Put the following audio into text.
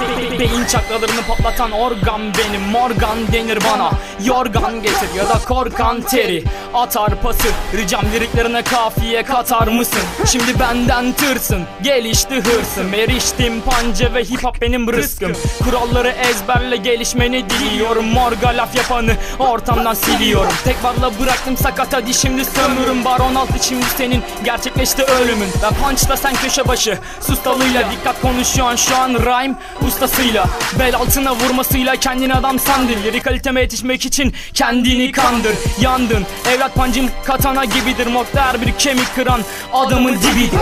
Be- be- beyin çakralarını patlatan organ benim. Morgan denir bana. Yorgan getir ya da korkan teri. Atar pası ricam liriklerine kafiye katar mısın? Şimdi benden tırsın gelişti hırsım. Eriştim panca ve hip hop benim rızkım. Kuralları ezberle gelişmeni diliyorum. Morga laf yapanı ortamdan siliyorum. Tek varla bıraktım sakat hadi şimdi sömürüm. Baron altı şimdi senin gerçekleşti ölümün. Ben punchla sen köşe başı. Sus dalıyla Dikkat konuşuyorsun. Şu an rhyme ustasıyla Bel altına vurmasıyla kendini adam sandın. Lirik kaliteme yetişmek için kendini kandır Yandın. Evlat pancım katana gibidir Mokta her bir kemik kıran adamın dibidir